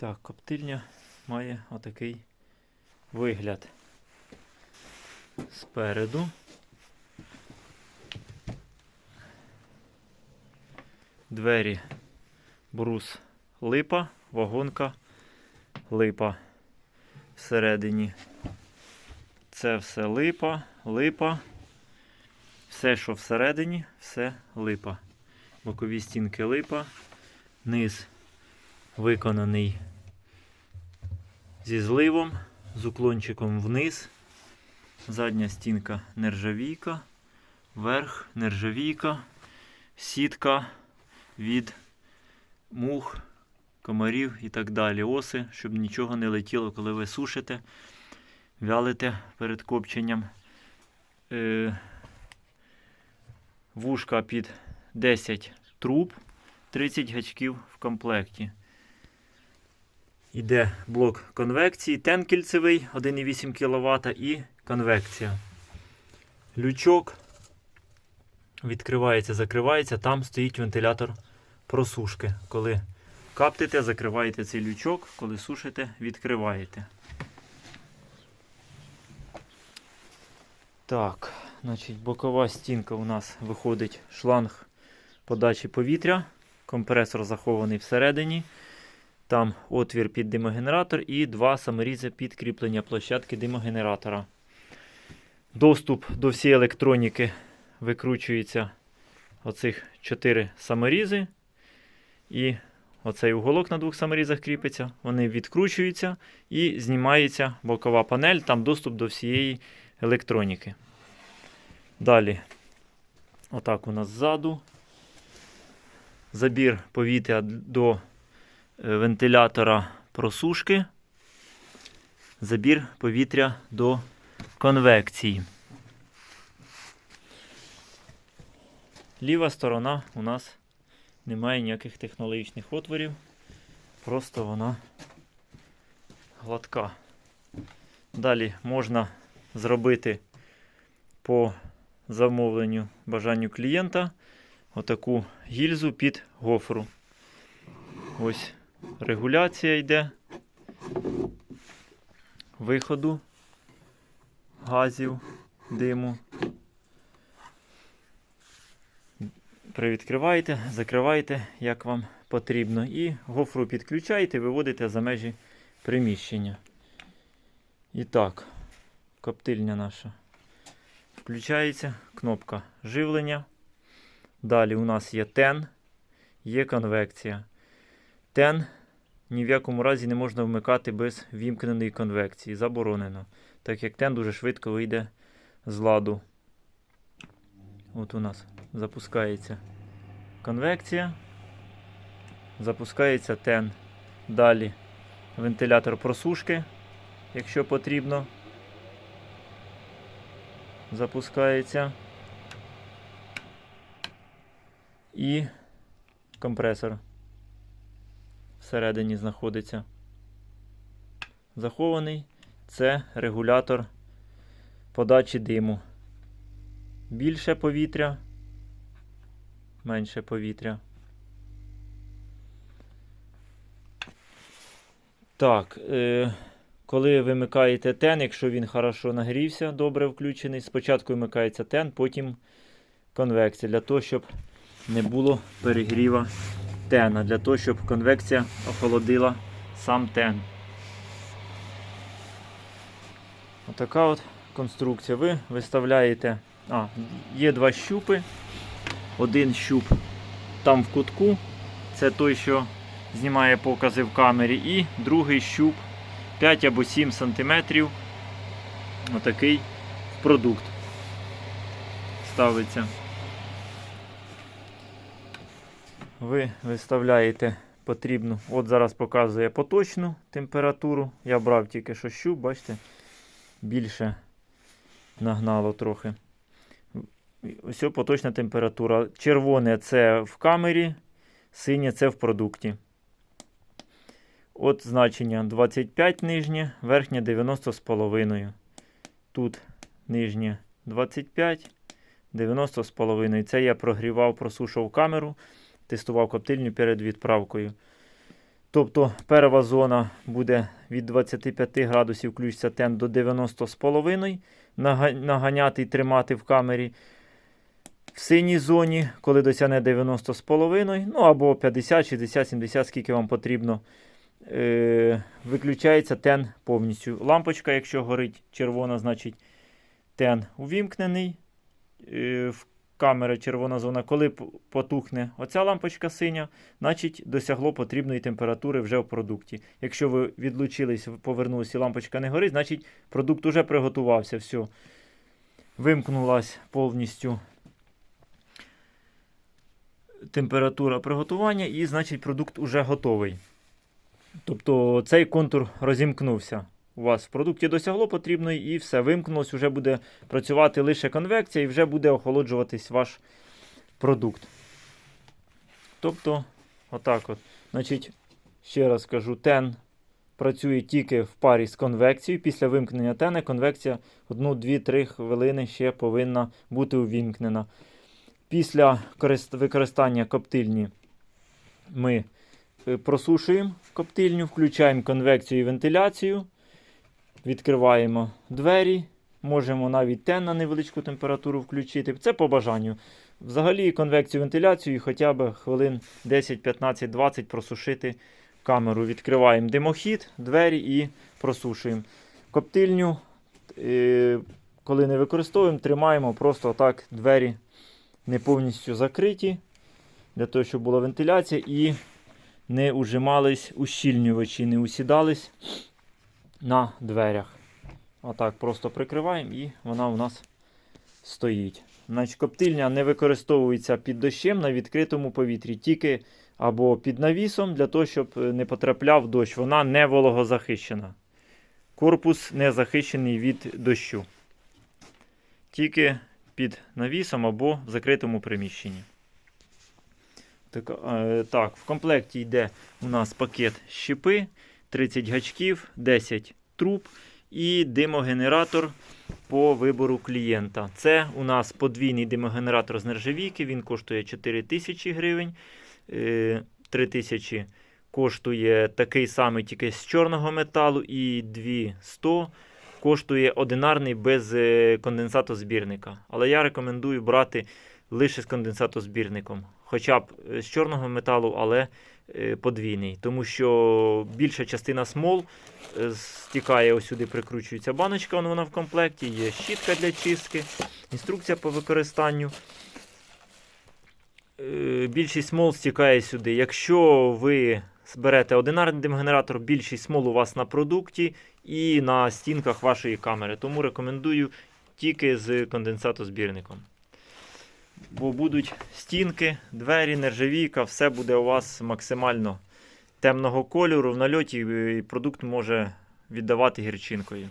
Так, коптильня має отакий вигляд. Спереду. Двері брус липа, вагонка липа. Всередині. Це все липа, липа. Все, що всередині, все липа. Бокові стінки липа. Низ виконаний зі зливом, з уклончиком вниз. Задня стінка нержавійка, верх нержавійка, сітка від мух, комарів і так далі. Оси, щоб нічого не летіло, коли ви сушите, вялите перед копченням. Е, вушка під 10 труб, 30 гачків в комплекті. Іде блок конвекції, тенкільцевий 1,8 кВт і конвекція. Лючок відкривається, закривається, там стоїть вентилятор просушки. Коли каптите, закриваєте цей лючок, коли сушите, відкриваєте. Так, значить, бокова стінка у нас виходить шланг подачі повітря. Компресор захований всередині. Там отвір під димогенератор і два саморізи під кріплення площадки димогенератора. Доступ до всієї електроніки викручується оцих 4 саморізи. І оцей уголок на двох саморізах кріпиться. Вони відкручуються і знімається бокова панель, там доступ до всієї електроніки. Далі, отак у нас ззаду. Забір повітря до вентилятора просушки. Забір повітря до конвекції. Ліва сторона у нас немає ніяких технологічних отворів. Просто вона гладка. Далі можна зробити по замовленню бажанню клієнта отаку гільзу під гофру. Ось регуляція йде виходу газів, диму. Привідкриваєте, закриваєте, як вам потрібно. І гофру підключаєте, виводите за межі приміщення. І так, коптильня наша включається, кнопка живлення. Далі у нас є тен, є конвекція. Тен ні в якому разі не можна вмикати без вімкненої конвекції. Заборонено. Так як тен дуже швидко вийде з ладу. От у нас запускається конвекція. Запускається тен. Далі вентилятор просушки, якщо потрібно. Запускається. І компресор всередині знаходиться. Захований це регулятор подачі диму. Більше повітря, менше повітря. Так, е, коли вимикаєте тен, якщо він хорошо нагрівся, добре включений, спочатку вимикається тен, потім конвекція, для того, щоб не було перегріва тена, для того, щоб конвекція охолодила сам тен. Отака от конструкція. Ви виставляєте. А, є два щупи. Один щуп там в кутку. Це той, що знімає покази в камері. І другий щуп 5 або 7 см. Отакий продукт ставиться. Ви виставляєте потрібну. От зараз показує поточну температуру. Я брав тільки що щуп, бачите, більше нагнало трохи. Ось поточна температура. Червоне це в камері, синє це в продукті. От значення 25 нижнє, верхнє 90 з половиною. Тут нижнє 25, 90 з половиною. Це я прогрівав, просушував камеру, тестував коптильню перед відправкою. Тобто перша зона буде від 25 градусів включиться тен до 90,5 наганяти і тримати в камері. В синій зоні, коли досягне 90,5, ну або 50, 60, 70, скільки вам потрібно, е, виключається тен повністю. Лампочка, якщо горить червона, значить тен увімкнений. Е, камери червона зона. Коли потухне оця лампочка синя, значить досягло потрібної температури вже в продукті. Якщо ви відлучились, повернулися і лампочка не горить, значить продукт уже приготувався. Все. Вимкнулась повністю температура приготування, і значить продукт уже готовий. Тобто цей контур розімкнувся. У вас в продукті досягло потрібної і все, вимкнулось, вже буде працювати лише конвекція і вже буде охолоджуватись ваш продукт. Тобто, отак от. Значить, ще раз кажу, тен працює тільки в парі з конвекцією. Після вимкнення тени конвекція 1-2-3 хвилини ще повинна бути увімкнена. Після використання коптильні ми е, просушуємо коптильню, включаємо конвекцію і вентиляцію, відкриваємо двері, можемо навіть тен на невеличку температуру включити. Це по бажанню. Взагалі конвекцію вентиляцію хоча б хвилин 10, 15, 20 просушити камеру. Відкриваємо димохід, двері і просушуємо. Коптильню, е, коли не використовуємо, тримаємо просто так двері не повністю закриті, для того, щоб була вентиляція і не ужимались ущільнювачі, не усідались на дверях. Отак просто прикриваємо і вона у нас стоїть. Значить, коптильня не використовується під дощем на відкритому повітрі, тільки або під навісом, для того, щоб е, не потрапляв дощ. Вона не вологозахищена. Корпус не захищений від дощу. Тільки під навісом або в закритому приміщенні. Так, е, так, в комплекті йде у нас пакет щепи, 30 гачків, 10 труб і димогенератор по вибору клієнта. Це у нас подвійний димогенератор з нержавійки, він коштує 4 тисячі гривень. Е, 3 тисячі коштує такий самий тільки з чорного металу, і 200 коштує одинарний без е, конденсатозбірника. Але я рекомендую брати лише з конденсатозбірником. Хоча б е, з чорного металу, але е, подвійний. Тому що більша частина смол е, стікає ось сюди, прикручується баночка, вона в комплекті, є щітка для чистки, інструкція по використанню. Е, Більшість смол стікає сюди. Якщо ви зберете одинарний димгенератор, більшість смол у вас на продукті і на стінках вашої камери. Тому рекомендую тільки з конденсатозбірником. Бо будуть стінки, двері, нержавійка, все буде у вас максимально темного кольору. В нальоті е, продукт може віддавати гірчинкою.